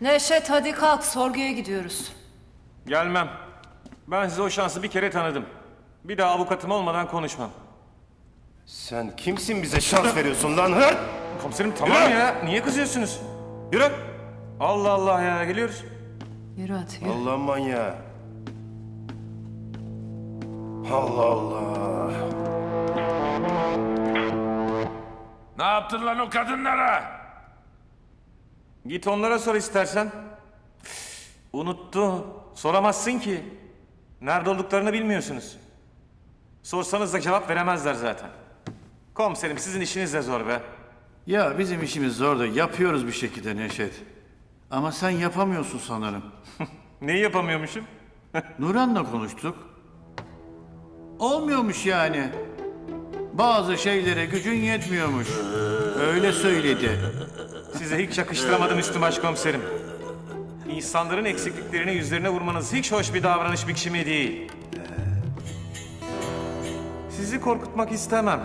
Neşet hadi kalk sorguya gidiyoruz. Gelmem. Ben size o şansı bir kere tanıdım. Bir daha avukatım olmadan konuşmam. Sen kimsin bize şans veriyorsun lan hı? Komiserim tamam Yürü! ya. Niye kızıyorsunuz? Yürü. Allah Allah ya geliyoruz. Yürü hadi yürü. Allah manyağı. Allah Allah. Ne yaptın lan o kadınlara? Git onlara sor istersen. Unuttu. Soramazsın ki. Nerede olduklarını bilmiyorsunuz. Sorsanız da cevap veremezler zaten. Komiserim sizin işiniz de zor be. Ya bizim işimiz zor da yapıyoruz bir şekilde Neşet. Ama sen yapamıyorsun sanırım. Neyi yapamıyormuşum? Nuran'la konuştuk. Olmuyormuş yani. Bazı şeylere gücün yetmiyormuş. Öyle söyledi. Size hiç yakıştıramadım üstü başkomiserim. İnsanların eksikliklerini yüzlerine vurmanız hiç hoş bir davranış biçimi değil. Sizi korkutmak istemem.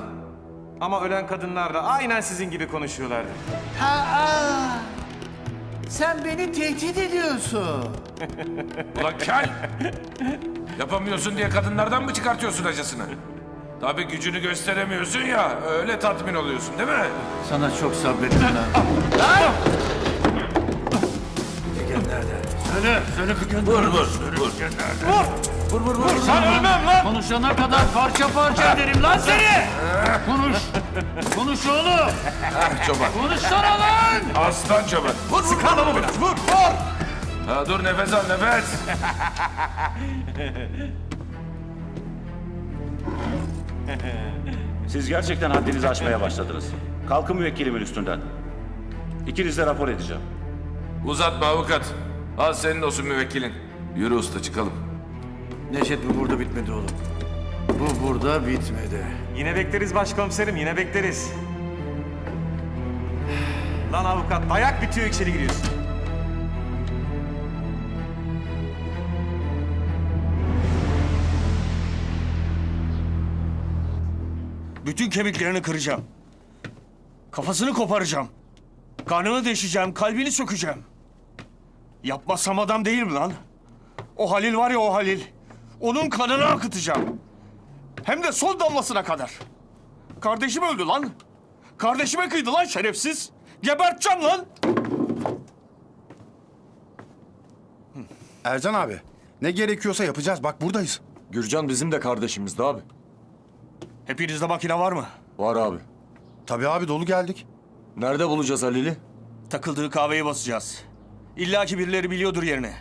Ama ölen kadınlar da aynen sizin gibi konuşuyorlardı. Aa, sen beni tehdit ediyorsun. Ulan kel! Yapamıyorsun diye kadınlardan mı çıkartıyorsun acısını? Tabii gücünü gösteremiyorsun ya, öyle tatmin oluyorsun değil mi? Sana çok sabrettim lan. Figen nerede? Söyle, söyle Figen Vur vur vur. Vur vur vur. Sen ölmem lan. Konuşana kadar parça parça ederim lan seni. Konuş. Konuş oğlum. Çoban. Konuşsana lan. Aslan çoban. Vur vur adamı biraz vur vur. Ha, dur nefes al nefes. Siz gerçekten haddinizi aşmaya başladınız. Kalkın müvekkilimin üstünden. İkiniz de rapor edeceğim. Uzatma avukat. Al senin olsun müvekkilin. Yürü usta çıkalım. Neşet bu burada bitmedi oğlum. Bu burada bitmedi. Yine bekleriz başkomiserim, yine bekleriz. Lan avukat, dayak bitiyor içeri giriyorsun. Bütün kemiklerini kıracağım. Kafasını koparacağım. Karnını deşeceğim, kalbini sökeceğim. Yapmazsam adam değil mi lan? O Halil var ya o Halil. Onun kanını akıtacağım. Hem de son damlasına kadar. Kardeşim öldü lan. Kardeşime kıydı lan şerefsiz. Geberteceğim lan. Ercan abi, ne gerekiyorsa yapacağız. Bak buradayız. Gürcan bizim de kardeşimizdi abi. Hepinizde makine var mı? Var abi. Tabii abi dolu geldik. Nerede bulacağız Halil'i? Takıldığı kahveyi basacağız. İlla ki birileri biliyordur yerini.